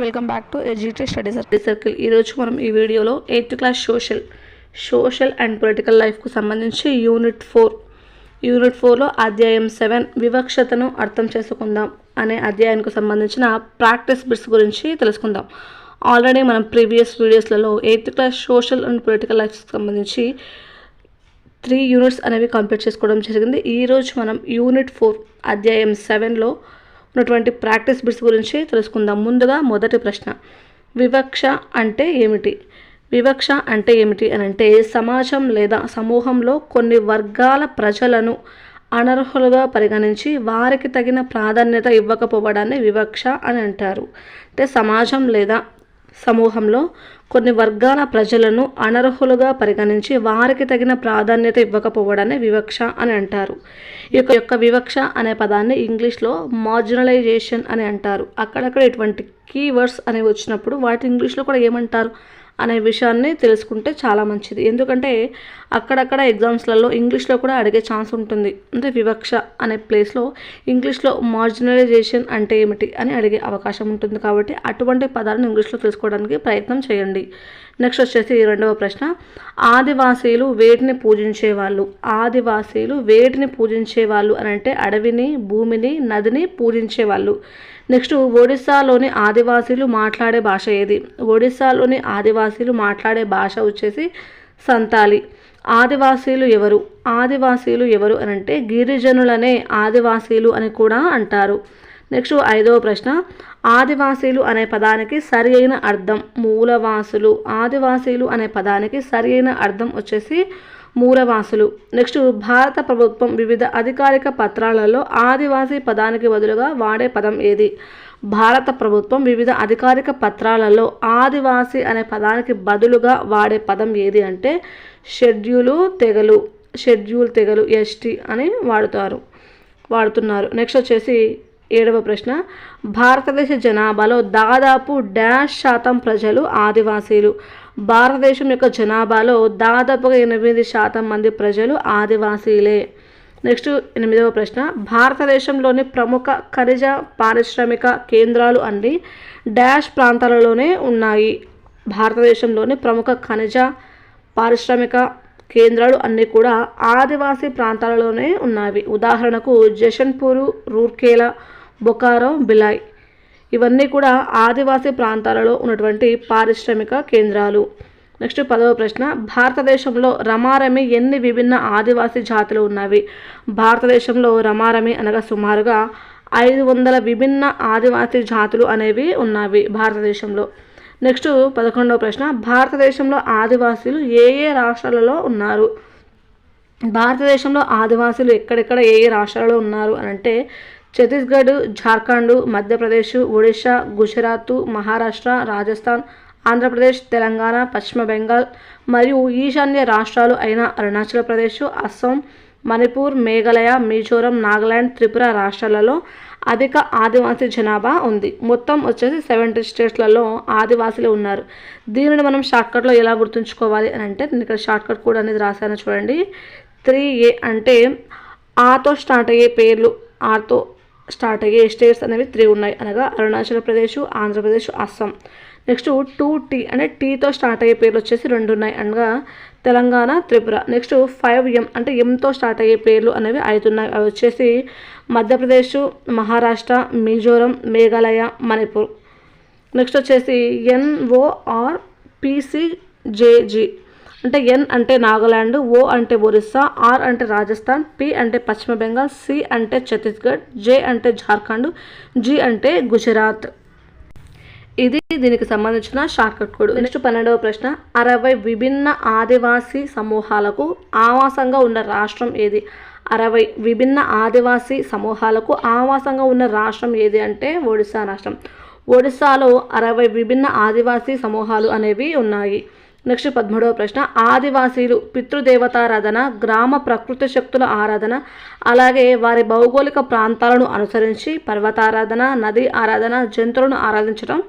Welcome back to ఎడ్జిటీ study circle circle ఈరోజు మనం ఈ వీడియోలో eighth class social social and political లైఫ్కు సంబంధించి యూనిట్ ఫోర్ యూనిట్ ఫోర్లో అధ్యాయం సెవెన్ వివక్షతను అర్థం చేసుకుందాం అనే అధ్యాయానికి సంబంధించిన ప్రాక్టీస్ బిట్స్ గురించి తెలుసుకుందాం. ఆల్రెడీ మనం previous వీడియోస్లలో eighth class social and political లైఫ్కి సంబంధించి త్రీ యూనిట్స్ అనేవి కంప్లీట్ చేసుకోవడం జరిగింది. ఈరోజు మనం యూనిట్ ఫోర్ అధ్యాయం సెవెన్లో ఉన్నటువంటి ప్రాక్టీస్ బిట్స్ గురించి తెలుసుకుందాం. ముందుగా మొదటి ప్రశ్న. వివక్ష అంటే ఏమిటి? వివక్ష అంటే ఏమిటి అని అంటే సమాజం లేదా సమూహంలో కొన్ని వర్గాల ప్రజలను అనర్హులుగా పరిగణించి వారికి తగిన ప్రాధాన్యత ఇవ్వకపోవడాన్ని వివక్ష అని అంటారు. అంటే సమాజం లేదా సమూహంలో కొన్ని వర్గాల ప్రజలను అనర్హులుగా పరిగణించి వారికి తగిన ప్రాధాన్యత ఇవ్వకపోవడాన్ని వివక్ష అని అంటారు. ఈ యొక్క వివక్ష అనే పదాన్ని ఇంగ్లీష్లో మార్జినలైజేషన్ అని అంటారు. అక్కడక్కడ ఇటువంటి కీవర్డ్స్ అనేవి వచ్చినప్పుడు వాటి ఇంగ్లీష్లో కూడా ఏమంటారు? అనే విషయాన్ని తెలుసుకుంటే చాలా మంచిది. ఎందుకంటే అక్కడక్కడ ఎగ్జామ్స్లలో ఇంగ్లీష్లో కూడా అడిగే ఛాన్స్ ఉంటుంది. అంటే వివక్ష అనే ప్లేస్లో ఇంగ్లీష్లో మార్జినలైజేషన్ అంటే ఏమిటి అని అడిగే అవకాశం ఉంటుంది. కాబట్టి అటువంటి పదాలను ఇంగ్లీష్లో తెలుసుకోవడానికి ప్రయత్నం చేయండి. నెక్స్ట్ వచ్చేసి రెండవ ప్రశ్న. ఆదివాసీలు వేటిని పూజించేవాళ్ళు? ఆదివాసీలు వేటిని పూజించేవాళ్ళు అని అంటే అడవిని భూమిని నదిని పూజించేవాళ్ళు. నెక్స్ట్ ఒడిస్సాలోని ఆదివాసీలు మాట్లాడే భాష ఏది? ఒడిస్సాలోని ఆదివాసీలు మాట్లాడే భాష వచ్చేసి సంతాలి. ఆదివాసీలు ఎవరు? ఆదివాసీలు ఎవరు అనంటే గిరిజనులనే ఆదివాసీలు అని కూడా అంటారు. నెక్స్ట్ ఐదవ ప్రశ్న. ఆదివాసీలు అనే పదానికి సరి అయిన అర్థం మూలవాసులు. ఆదివాసీలు అనే పదానికి సరి అయిన అర్థం వచ్చేసి మూలవాసులు. నెక్స్ట్ భారత ప్రభుత్వం వివిధ అధికారిక పత్రాలలో ఆదివాసీ పదానికి బదులుగా వాడే పదం ఏది? భారత ప్రభుత్వం వివిధ అధికారిక పత్రాలలో ఆదివాసీ అనే పదానికి బదులుగా వాడే పదం ఏది అంటే షెడ్యూలు తెగలు. షెడ్యూల్ తెగలు ఎస్టీ అని వాడుతారు. వాడుతున్నారు. నెక్స్ట్ వచ్చేసి ఏడవ ప్రశ్న. భారతదేశ జనాభాలో దాదాపు డాష్ శాతం ప్రజలు ఆదివాసీలు. భారతదేశం యొక్క జనాభాలో దాదాపుగా ఎనిమిది శాతం మంది ప్రజలు ఆదివాసీలే. నెక్స్ట్ ఎనిమిదవ ప్రశ్న. భారతదేశంలోని ప్రముఖ ఖనిజ పారిశ్రామిక కేంద్రాలు అన్ని డాష్ ప్రాంతాలలోనే ఉన్నాయి. భారతదేశంలోని ప్రముఖ ఖనిజ పారిశ్రామిక కేంద్రాలు అన్నీ కూడా ఆదివాసీ ప్రాంతాలలోనే ఉన్నవి. ఉదాహరణకు జషన్పూరు రూర్కేలా బొకారో బిలాయ్. ఇవన్నీ కూడా ఆదివాసీ ప్రాంతాలలో ఉన్నటువంటి పారిశ్రామిక కేంద్రాలు. నెక్స్ట్ పదవ ప్రశ్న. భారతదేశంలో రమారమి ఎన్ని విభిన్న ఆదివాసీ జాతులు ఉన్నవి? భారతదేశంలో రమారమి అనగా సుమారుగా ఐదు వందల విభిన్న ఆదివాసీ జాతులు అనేవి ఉన్నవి భారతదేశంలో. నెక్స్ట్ పదకొండవ ప్రశ్న. భారతదేశంలో ఆదివాసీలు ఏ ఏ రాష్ట్రాలలో ఉన్నారు? భారతదేశంలో ఆదివాసీలు ఎక్కడెక్కడ ఏ ఏ రాష్ట్రాలలో ఉన్నారు అని అంటే ఛత్తీస్గఢ్ జార్ఖండ్ మధ్యప్రదేశ్ ఒడిశా గుజరాత్ మహారాష్ట్ర రాజస్థాన్ ఆంధ్రప్రదేశ్ తెలంగాణ పశ్చిమ బెంగాల్ మరియు ఈశాన్య రాష్ట్రాలు అయిన అరుణాచల్ ప్రదేశ్ అస్సాం మణిపూర్ మేఘాలయ మిజోరం నాగాలాండ్ త్రిపుర రాష్ట్రాలలో అధిక ఆదివాసీ జనాభా ఉంది. మొత్తం వచ్చేసి సెవెంటీ స్టేట్స్లలో ఆదివాసీలు ఉన్నారు. దీనిని మనం షార్ట్కట్లో ఎలా గుర్తుంచుకోవాలి అని అంటే నేను ఇక్కడ షార్ట్కట్ కూడా అనేది రాశాను చూడండి. త్రీ ఏ అంటే ఆతో స్టార్ట్ అయ్యే పేర్లు ఆతో స్టార్ట్ అయ్యే స్టేట్స్ అనేవి త్రీ ఉన్నాయి. అనగా Arunachal Pradesh Andhra Pradesh Assam. Next two T అంటే టీతో స్టార్ట్ అయ్యే పేర్లు వచ్చేసి రెండు ఉన్నాయి. అనగా Telangana Tripura. Next five M అంటే ఎంతో స్టార్ట్ అయ్యే పేర్లు అనేవి అవుతున్నాయి అవి వచ్చేసి మధ్యప్రదేశ్ మహారాష్ట్ర మిజోరం మేఘాలయ మణిపూర్. నెక్స్ట్ వచ్చేసి N O R P C J G అంటే ఎన్ అంటే నాగాలాండ్ ఓ అంటే ఒరిస్సా ఆర్ అంటే రాజస్థాన్ పి అంటే పశ్చిమ బెంగాల్ సి అంటే ఛత్తీస్గఢ్ జే అంటే జార్ఖండ్ జి అంటే గుజరాత్. ఇది దీనికి సంబంధించిన షార్ట్కట్ కోడ్. నెక్స్ట్ పన్నెండవ ప్రశ్న అరవై విభిన్న ఆదివాసీ సమూహాలకు ఆవాసంగా ఉన్న రాష్ట్రం ఏది? అరవై విభిన్న ఆదివాసీ సమూహాలకు ఆవాసంగా ఉన్న రాష్ట్రం ఏది అంటే ఒడిశా రాష్ట్రం. ఒడిశాలో అరవై విభిన్న ఆదివాసీ సమూహాలు అనేవి ఉన్నాయి. నెక్స్ట్ పదమూడవ ప్రశ్న ఆదివాసీలు పితృదేవతారాధన గ్రామ ప్రకృతి శక్తుల ఆరాధన అలాగే వారి భౌగోళిక ప్రాంతాలను అనుసరించి పర్వతారాధన నది ఆరాధన జంతువులను ఆరాధించడం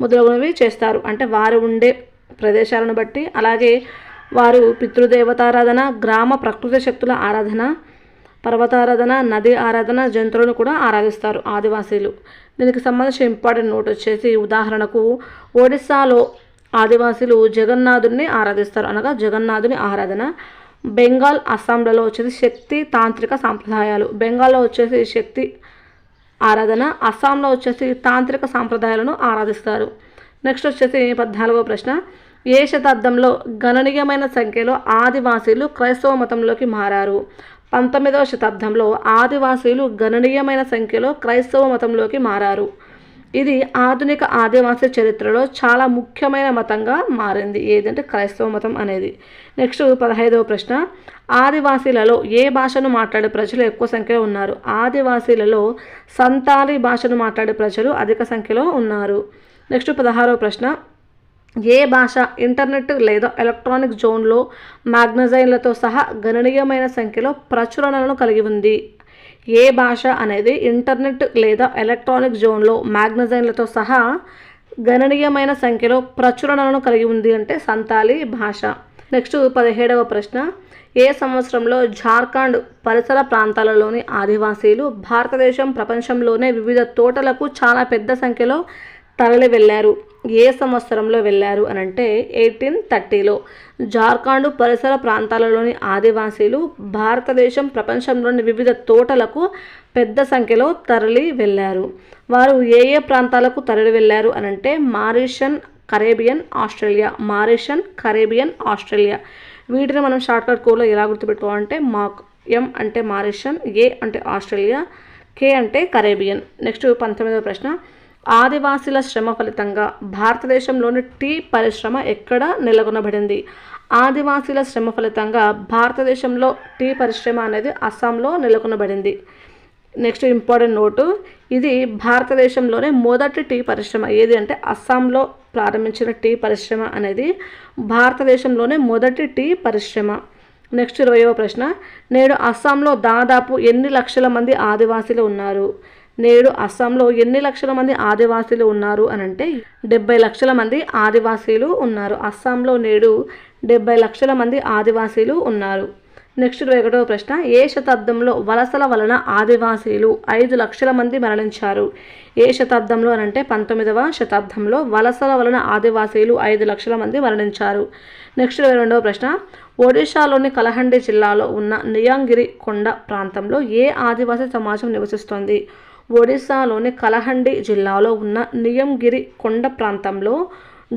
మొదలగునవి చేస్తారు. అంటే వారు ఉండే ప్రదేశాలను బట్టి అలాగే వారు పితృదేవతారాధన గ్రామ ప్రకృతి శక్తుల ఆరాధన పర్వతారాధన నది ఆరాధన జంతువులను కూడా ఆరాధిస్తారు ఆదివాసీలు. దీనికి సంబంధించిన ఇంపార్టెంట్ నోట్ వచ్చేసి ఉదాహరణకు ఒడిస్సాలో ఆదివాసీలు జగన్నాథుడిని ఆరాధిస్తారు. అనగా జగన్నాథుని ఆరాధన. బెంగాల్ అస్సాంలలో వచ్చేసి శక్తి తాంత్రిక సాంప్రదాయాలు. బెంగాల్లో వచ్చేసి శక్తి ఆరాధన అస్సాంలో వచ్చేసి తాంత్రిక సాంప్రదాయాలను ఆరాధిస్తారు. నెక్స్ట్ వచ్చేసి పద్నాలుగో ప్రశ్న. ఏ శతాబ్దంలో గణనీయమైన సంఖ్యలో ఆదివాసీలు క్రైస్తవ మతంలోకి మారారు? పంతొమ్మిదవ శతాబ్దంలో ఆదివాసీలు గణనీయమైన సంఖ్యలో క్రైస్తవ మతంలోకి మారారు. ఇది ఆధునిక ఆదివాసీ చరిత్రలో చాలా ముఖ్యమైన మతంగా మారింది. ఏదంటే క్రైస్తవ మతం అనేది. నెక్స్ట్ పదహైదవ ప్రశ్న. ఆదివాసీలలో ఏ భాషను మాట్లాడే ప్రజలు ఎక్కువ సంఖ్యలో ఉన్నారు? ఆదివాసీలలో సంతాలి భాషను మాట్లాడే ప్రజలు అధిక సంఖ్యలో ఉన్నారు. నెక్స్ట్ పదహారవ ప్రశ్న. ఏ భాష ఇంటర్నెట్ లేదా ఎలక్ట్రానిక్ జోన్లో మ్యాగ్నజైన్లతో సహా గణనీయమైన సంఖ్యలో ప్రచురణలను కలిగి ఉంది? ఏ భాష అనేది ఇంటర్నెట్ లేదా ఎలక్ట్రానిక్ జోన్లో మ్యాగ్నజైన్లతో సహా గణనీయమైన సంఖ్యలో ప్రచురణలను కలిగి ఉంది అంటే సంతాలి భాష. నెక్స్ట్ పదిహేడవ ప్రశ్న. ఏ సంవత్సరంలో జార్ఖండ్ పరిసర ప్రాంతాలలోని ఆదివాసీలు భారతదేశం ప్రపంచంలోనే వివిధ తోటలకు చాలా పెద్ద సంఖ్యలో తరలి వెళ్ళారు ఏ సంవత్సరంలో వెళ్ళారు అని అంటే ఎయిటీన్ థర్టీలో. జార్ఖండ్ పరిసర ప్రాంతాలలోని ఆదివాసీలు భారతదేశం ప్రపంచంలోని వివిధ తోటలకు పెద్ద సంఖ్యలో తరలి వెళ్ళారు. వారు ఏ ఏ ప్రాంతాలకు తరలి వెళ్ళారు అని అంటే Mauritius Caribbean Australia Mauritius Caribbean Australia. వీటిని మనం షార్ట్కట్ కోడ్లో ఎలా గుర్తుపెట్టుకోవాలంటే మాక్ ఎం అంటే మారిషన్ ఏ అంటే ఆస్ట్రేలియా కే అంటే కరేబియన్. నెక్స్ట్ పంతొమ్మిదవ ప్రశ్న. ఆదివాసీల శ్రమ ఫలితంగా భారతదేశంలోని టీ పరిశ్రమ ఎక్కడ నెలకొనబడింది? ఆదివాసీల శ్రమ ఫలితంగా భారతదేశంలో టీ పరిశ్రమ అనేది అస్సాంలో నెలకొనబడింది. నెక్స్ట్ ఇంపార్టెంట్ నోటు ఇది భారతదేశంలోనే మొదటి టీ పరిశ్రమ. ఏది అంటే అస్సాంలో ప్రారంభించిన టీ పరిశ్రమ అనేది భారతదేశంలోనే మొదటి టీ పరిశ్రమ. నెక్స్ట్ ఇరవయవ ప్రశ్న నేడు అస్సాంలో దాదాపు ఎన్ని లక్షల మంది ఆదివాసీలు ఉన్నారు? నేడు అస్సాంలో ఎన్ని లక్షల మంది ఆదివాసీలు ఉన్నారు అని అంటే డెబ్బై లక్షల మంది ఆదివాసీలు ఉన్నారు. అస్సాంలో నేడు డెబ్బై లక్షల మంది ఆదివాసీలు ఉన్నారు. నెక్స్ట్ ఇరవై ఒకటవ ప్రశ్న. ఏ శతాబ్దంలో వలసల వలన ఆదివాసీలు ఐదు లక్షల మంది మరణించారు? ఏ శతాబ్దంలో అనంటే పంతొమ్మిదవ శతాబ్దంలో వలసల వలన ఆదివాసీలు ఐదు లక్షల మంది మరణించారు. నెక్స్ట్ ఇరవై రెండవ ప్రశ్న. ఒడిశాలోని కలహండి జిల్లాలో ఉన్న నియాంగిరి కొండ ప్రాంతంలో ఏ ఆదివాసీ సమాజం నివసిస్తోంది? ఒడిశాలోని కలహండి జిల్లాలో ఉన్న నియంగిరి కొండ ప్రాంతంలో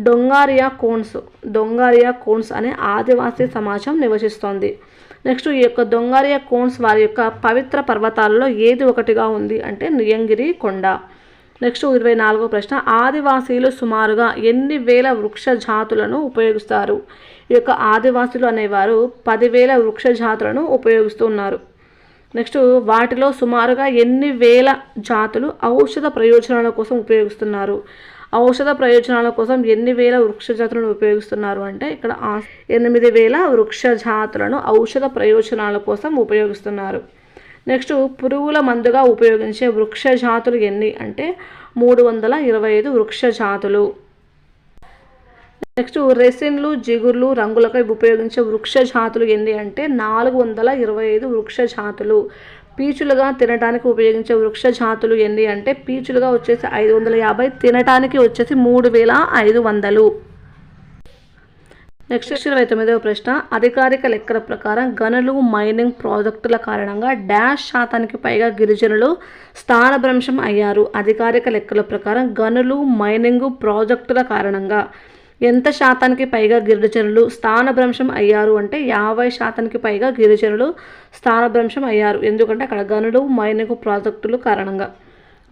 డొంగారియా కోన్స్ డొంగారియా కోన్స్ అనే ఆదివాసీ సమాజం నివసిస్తోంది. నెక్స్ట్ ఈ యొక్క దొంగారియా కోన్స్ వారి యొక్క పవిత్ర పర్వతాలలో ఏది ఒకటిగా ఉంది అంటే నియంగిరి కొండ. నెక్స్ట్ ఇరవై నాలుగో ప్రశ్న ఆదివాసీలు సుమారుగా ఎన్ని వేల వృక్ష జాతులను ఉపయోగిస్తారు? ఈ యొక్క ఆదివాసులు అనేవారు పదివేల వృక్ష జాతులను ఉపయోగిస్తున్నారు నెక్స్ట్ వాటిలో సుమారుగా ఎన్ని వేల జాతులు ఔషధ ప్రయోజనాల కోసం ఉపయోగిస్తున్నారు? ఔషధ ప్రయోజనాల కోసం ఎన్ని వేల వృక్ష జాతులను ఉపయోగిస్తున్నారు అంటే ఇక్కడ ఎనిమిది వేల వృక్ష జాతులను ఔషధ ప్రయోజనాల కోసం ఉపయోగిస్తున్నారు. నెక్స్ట్ పురుగుల మందుగా ఉపయోగించే వృక్ష జాతులు ఎన్ని అంటే మూడు వందల ఇరవై ఐదు వృక్ష జాతులు. నెక్స్ట్ రెసిన్లు జిగుర్లు రంగులకై ఉపయోగించే వృక్ష జాతులు ఎన్ని అంటే నాలుగు వందల ఇరవై ఐదు వృక్ష జాతులు. పీచులుగా తినడానికి ఉపయోగించే వృక్ష జాతులు ఎన్ని అంటే పీచులుగా వచ్చేసి ఐదు వందల యాభై తినటానికి వచ్చేసి మూడు వేల ఐదు వందలు. నెక్స్ట్ ఇరవై తొమ్మిదవ ప్రశ్న. అధికారిక లెక్కల ప్రకారం గనులు మైనింగ్ ప్రాజెక్టుల కారణంగా డాష్ శాతానికి పైగా గిరిజనులు స్థానభ్రంశం అయ్యారు. అధికారిక లెక్కల ప్రకారం గనులు మైనింగ్ ప్రాజెక్టుల కారణంగా ఎంత శాతానికి పైగా గిరిజనులు స్థానభ్రంశం అయ్యారు అంటే యాభై శాతానికి పైగా గిరిజనులు స్థానభ్రంశం అయ్యారు. ఎందుకంటే అక్కడ గనులు మైనింగ్ ప్రాజెక్టులు కారణంగా.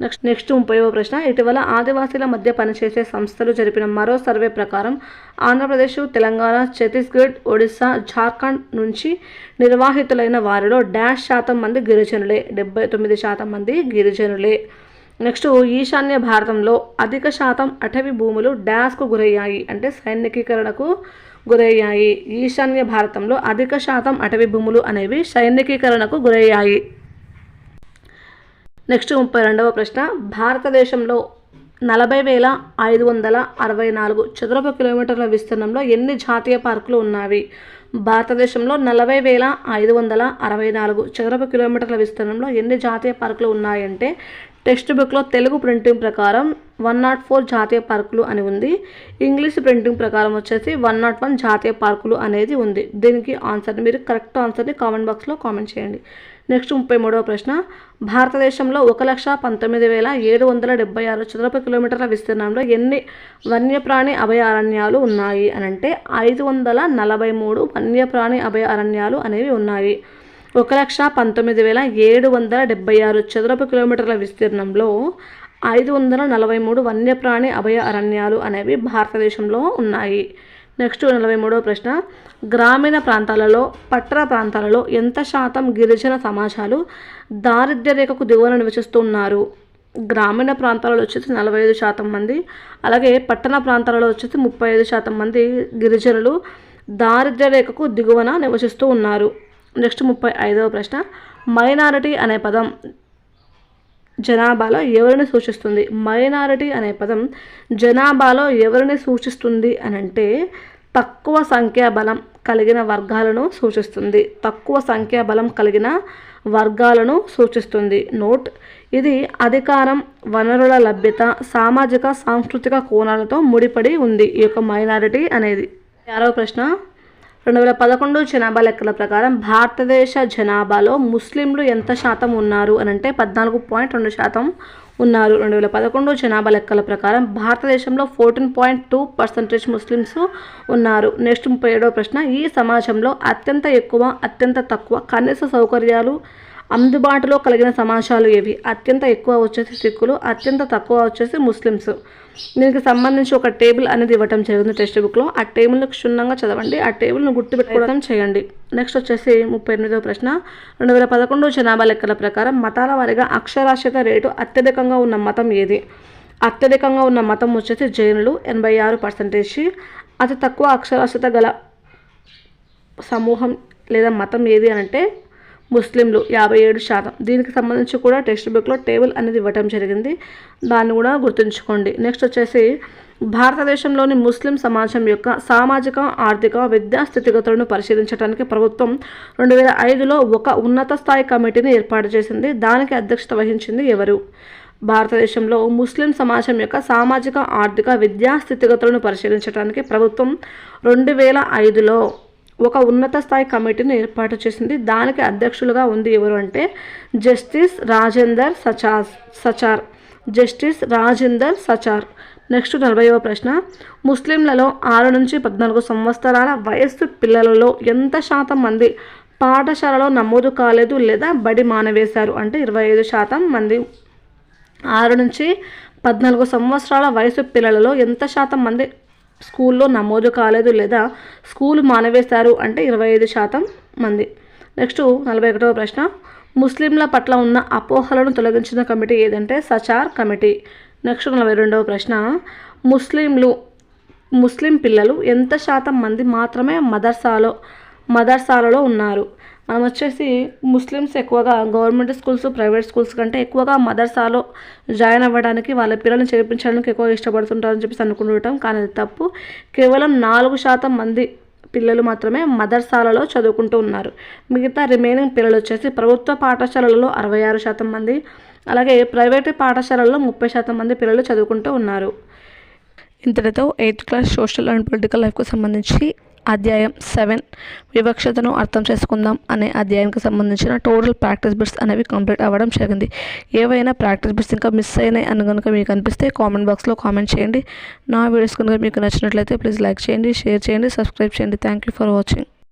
నెక్స్ట్ నెక్స్ట్ ముప్పైవ ప్రశ్న. ఇటీవల ఆదివాసీల మధ్య పనిచేసే సంస్థలు జరిపిన మరో సర్వే ప్రకారం ఆంధ్రప్రదేశ్ తెలంగాణ ఛత్తీస్గఢ్ ఒడిశా జార్ఖండ్ నుంచి నిర్వాహితులైన వారిలో డాష్ శాతం మంది గిరిజనులే. డెబ్బై తొమ్మిది శాతం మంది గిరిజనులే. నెక్స్ట్ ఈశాన్య భారతంలో అధిక శాతం అటవీ భూములు డ్యాస్కు గురయ్యాయి అంటే సైనికీకరణకు గురయ్యాయి. ఈశాన్య భారతంలో అధిక శాతం అటవీ భూములు అనేవి సైనికీకరణకు గురయ్యాయి. నెక్స్ట్ ముప్పై రెండవ ప్రశ్న. భారతదేశంలో నలభై వేల ఐదు వందల అరవై నాలుగు చదరపు కిలోమీటర్ల విస్తీర్ణంలో ఎన్ని జాతీయ పార్కులు ఉన్నాయి భారతదేశంలో నలభై వేల ఐదు వందల అరవై నాలుగు చదరపు కిలోమీటర్ల విస్తీర్ణంలో ఎన్ని జాతీయ పార్కులు ఉన్నాయంటే టెక్స్ట్ బుక్లో తెలుగు ప్రింటింగ్ ప్రకారం వన్ నాట్ ఫోర్ జాతీయ పార్కులు అని ఉంది. ఇంగ్లీష్ ప్రింటింగ్ ప్రకారం వచ్చేసి వన్ నాట్ వన్ జాతీయ పార్కులు అనేది ఉంది. దీనికి ఆన్సర్ మీరు కరెక్ట్ ఆన్సర్ని కామెంట్ బాక్స్లో కామెంట్ చేయండి. నెక్స్ట్ ముప్పై మూడవ ప్రశ్న. భారతదేశంలో ఒక లక్ష పంతొమ్మిది వేల ఏడు వందల డెబ్బై ఆరు చదరపు కిలోమీటర్ల విస్తీర్ణంలో ఎన్ని వన్యప్రాణి అభయారణ్యాలు ఉన్నాయి అని అంటే ఐదు వందల నలభై మూడు వన్యప్రాణి అభయారణ్యాలు అనేవి ఉన్నాయి. ఒక లక్ష పంతొమ్మిది వేల ఏడు వందల డెబ్బై ఆరు చదరపు కిలోమీటర్ల విస్తీర్ణంలో ఐదు వందల నలభై మూడు వన్యప్రాణి అభయ అరణ్యాలు అనేవి భారతదేశంలో ఉన్నాయి. నెక్స్ట్ నలభై మూడవ ప్రశ్న. గ్రామీణ ప్రాంతాలలో పట్టణ ప్రాంతాలలో ఎంత శాతం గిరిజన సమాజాలు దారిద్ర్య రేఖకు దిగువన నివసిస్తున్నారు? గ్రామీణ ప్రాంతాలలో వచ్చేసి నలభై ఐదు శాతం మంది అలాగే పట్టణ ప్రాంతాలలో వచ్చేసి ముప్పై ఐదు శాతం మంది గిరిజనులు దారిద్ర్య రేఖకు దిగువన నివసిస్తూ ఉన్నారు. నెక్స్ట్ ముప్పై ఐదవ ప్రశ్న మైనారిటీ అనే పదం జనాభాలో ఎవరిని సూచిస్తుంది? మైనారిటీ అనే పదం జనాభాలో ఎవరిని సూచిస్తుంది అని అంటే తక్కువ సంఖ్యాబలం కలిగిన వర్గాలను సూచిస్తుంది. తక్కువ సంఖ్యాబలం కలిగిన వర్గాలను సూచిస్తుంది. నోట్. ఇది అధికారం వనరుల లభ్యత సామాజిక సాంస్కృతిక కోణాలతో ముడిపడి ఉంది. ఈ యొక్క మైనారిటీ అనేది. ఆరవ ప్రశ్న రెండు వేల పదకొండు జనాభా లెక్కల ప్రకారం భారతదేశ జనాభాలో ముస్లింలు ఎంత శాతం ఉన్నారు అని అంటే పద్నాలుగు పాయింట్ రెండు శాతం ఉన్నారు. రెండు వేల పదకొండు జనాభా లెక్కల ప్రకారం భారతదేశంలో fourteen point two percentage Muslims ఉన్నారు. నెక్స్ట్ ముప్పై ఏడవ ప్రశ్న ఈ సమాజంలో అత్యంత ఎక్కువ అత్యంత తక్కువ కనీస సౌకర్యాలు అందుబాటులో కలిగిన సమాజాలు ఏవి? అత్యంత ఎక్కువ వచ్చేసి సిక్కులు అత్యంత తక్కువ వచ్చేసి ముస్లిమ్స్. దీనికి సంబంధించి ఒక టేబుల్ అనేది ఇవ్వటం జరిగింది టెక్స్ట్ బుక్లో. ఆ టేబుల్ను క్షుణ్ణంగా చదవండి ఆ టేబుల్ను గుర్తుపెట్టుకోవడం చేయండి. నెక్స్ట్ వచ్చేసి ముప్పై ఎనిమిదవ ప్రశ్న. రెండు వేల పదకొండు జనాభా లెక్కల ప్రకారం మతాల వారిగా అక్షరాస్యత రేటు అత్యధికంగా ఉన్న మతం ఏది? అత్యధికంగా ఉన్న మతం వచ్చేసి జైనులు ఎనభై ఆరు పర్సెంటేజ్. అతి తక్కువ అక్షరాస్యత గల సమూహం లేదా మతం ఏది అని అంటే ముస్లింలు యాభై ఏడు శాతం. దీనికి సంబంధించి కూడా టెక్స్ట్ బుక్లో టేబుల్ అనేది ఇవ్వటం జరిగింది. దాన్ని కూడా గుర్తుంచుకోండి. నెక్స్ట్ వచ్చేసి భారతదేశంలోని ముస్లిం సమాజం యొక్క సామాజిక ఆర్థిక విద్యా స్థితిగతులను పరిశీలించడానికి ప్రభుత్వం రెండు వేల ఐదులో ఒక ఉన్నత స్థాయి కమిటీని ఏర్పాటు చేసింది. దానికి అధ్యక్షత వహించింది ఎవరు? భారతదేశంలో ముస్లిం సమాజం యొక్క సామాజిక ఆర్థిక విద్యా స్థితిగతులను పరిశీలించడానికి ప్రభుత్వం రెండు వేల ఐదులో ఒక ఉన్నత స్థాయి కమిటీని ఏర్పాటు చేసింది. దానికి అధ్యక్షులుగా ఉంది ఎవరు అంటే justice Rajinder Sachar Sachar. Justice Rajinder Sachar. Next నలభైవ ప్రశ్న. ముస్లింలలో ఆరు నుంచి పద్నాలుగు సంవత్సరాల వయస్సు పిల్లలలో ఎంత శాతం మంది పాఠశాలలో నమోదు కాలేదు లేదా బడి మానవేశారు? అంటే ఇరవై ఐదు శాతం మంది. ఆరు నుంచి పద్నాలుగు సంవత్సరాల వయసు పిల్లలలో ఎంత శాతం మంది స్కూల్లో నమోదు కాలేదు లేదా స్కూల్ మానవేస్తారు అంటే ఇరవై ఐదు శాతం మంది. నెక్స్ట్ నలభై ఒకటవ ప్రశ్న. ముస్లింల పట్ల ఉన్న అపోహలను తొలగించిన కమిటీ ఏదంటే సచార్ కమిటీ. నెక్స్ట్ నలభై రెండవ ప్రశ్న. ముస్లింలు ముస్లిం పిల్లలు ఎంత శాతం మంది మాత్రమే మదర్సాలో మదర్సాలలో ఉన్నారు? మనం వచ్చేసి ముస్లిమ్స్ ఎక్కువగా గవర్నమెంట్ స్కూల్స్ ప్రైవేట్ స్కూల్స్ కంటే ఎక్కువగా మదర్సాలో జాయిన్ అవ్వడానికి వాళ్ళ పిల్లల్ని చేర్పించడానికి ఎక్కువ ఇష్టపడుతుంటారని చెప్పేసి అనుకుంటుంటాం. కానీ అది తప్పు. కేవలం నాలుగు శాతం మంది పిల్లలు మాత్రమే మదర్సాలలో చదువుకుంటూ ఉన్నారు. మిగతా రిమైనింగ్ పిల్లలు వచ్చేసి ప్రభుత్వ పాఠశాలలలో అరవై ఆరు శాతం మంది అలాగే ప్రైవేటు పాఠశాలల్లో ముప్పై శాతం మంది పిల్లలు చదువుకుంటూ ఉన్నారు. ఇంతటితో eighth class social and political లైఫ్కు సంబంధించి అధ్యాయం సెవెన్. వివక్షతను అర్థం చేసుకుందాం అనే అధ్యాయానికి సంబంధించిన టోటల్ ప్రాక్టీస్ బిట్స్ అనేవి కంప్లీట్ అవ్వడం జరిగింది. ఏవైనా ప్రాక్టీస్ బిట్స్ ఇంకా మిస్ అయినాయి అని కనుక మీకు అనిపిస్తే కామెంట్ బాక్స్లో కామెంట్ చేయండి. నా వీడియోస్ కనుక మీకు నచ్చినట్లయితే ప్లీజ్ లైక్ చేయండి షేర్ చేయండి సబ్స్క్రైబ్ చేయండి. Thank you for watching.